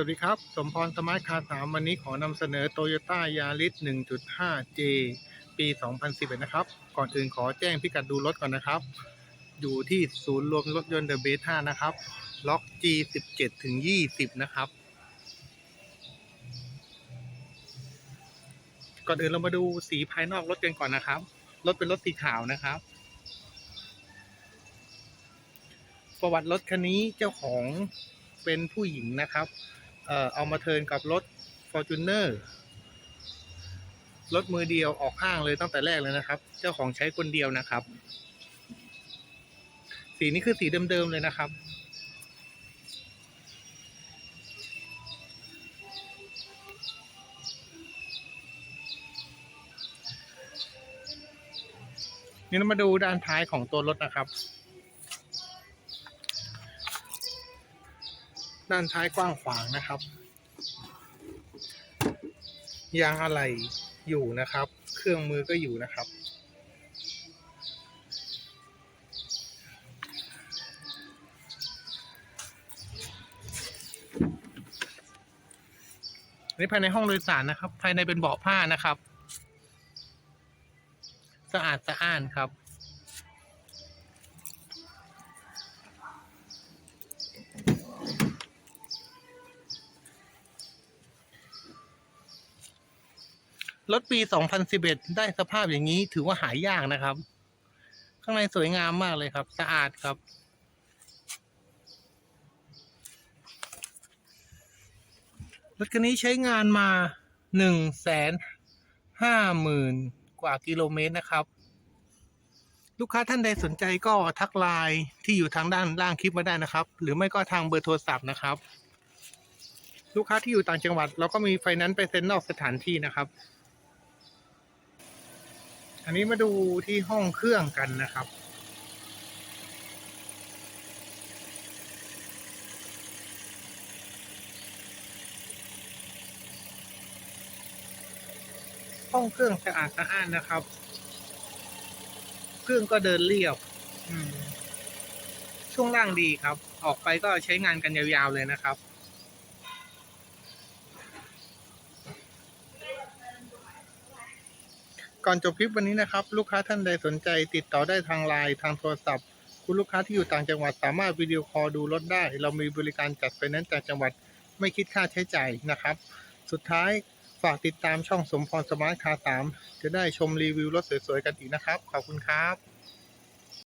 วัสดีครับ สมพรสมาร์ทคาร์สามวันนี้ขอนำเสนอ Toyota Yaris 1.5J ปี 2011 นะครับ ก่อนอื่นขอแจ้งพิกัดดูรถก่อนนะครับ อยู่ที่ศูนย์รวมรถยนต์เดอะเบส5นะครับ ล็อก G17 ถึง 20 นะครับ ก่อนอื่นเรามาดูสีภายนอกรถกันก่อนนะครับ รถเป็นรถสีขาวนะครับ ประวัติรถคันนี้เจ้าของเป็นผู้หญิงนะครับ เอ่อเอามาเทินกับรถ Fortuner รถมือเดียวออกห้างเลยตั้งแต่แรกเลยนะครับ เจ้าของใช้คนเดียวนะครับ สีนี้คือสีเดิมๆเลยนะครับนี่เรามาดูด้านท้ายของตัวรถนะครับ ด้านท้ายกว้างขวางนะครับ ยางอะไหล่อยู่นะครับ เครื่องมือก็อยู่นะครับนนี้ภายในห้องโดยสารนะครับ ภายในเป็นเบาะผ้านะครับ สะอาดสะอ้านครับ รถปี 2011 ได้สภาพอย่างนี้ถือว่าหายากนะครับ ข้างในสวยงามมากเลยครับ สะอาดครับ รถคันนี้ใช้งานมา1นึ่งแสนห้าหมื่นกว่ากิโลเมตรนะครับ ลูกค้าท่านใดสนใจก็ทักไลน์ที่อยู่ทางด้านล่างคลิปมาได้นะครับ หรือไม่ก็ทางเบอร์โทรศัพท์นะครับ ลูกค้าที่อยู่ต่างจังหวัด เราก็มีไฟแนนซ์ไปเซ็นนอกสถานที่นะครับ อันนี้มาดูที่ห้องเครื่องกันนะครับ ห้องเครื่องสะอาดสะอ้านนะครับ เครื่องก็เดินเรียบช่วงล่างดีครับ ออกไปก็ใช้งานกันยาวๆเลยนะครับ ก่อนจบคลิปวันนี้นะครับ ลูกค้าท่านใดสนใจติดต่อได้ทางไลน์ทางโทรศัพท์ คุณลูกค้าที่อยู่ต่างจังหวัดสามารถวิดีโอคอลดูรถได้ เรามีบริการจัดไฟแนนซ์จากจังหวัดไม่คิดค่าใช้จ่ายนะครับ สุดท้ายฝากติดตามช่องสมพรสมาร์ทคาร์สามจะได้ชมรีวิวรถสวยๆกันอีกนะครับ ขอบคุณครับ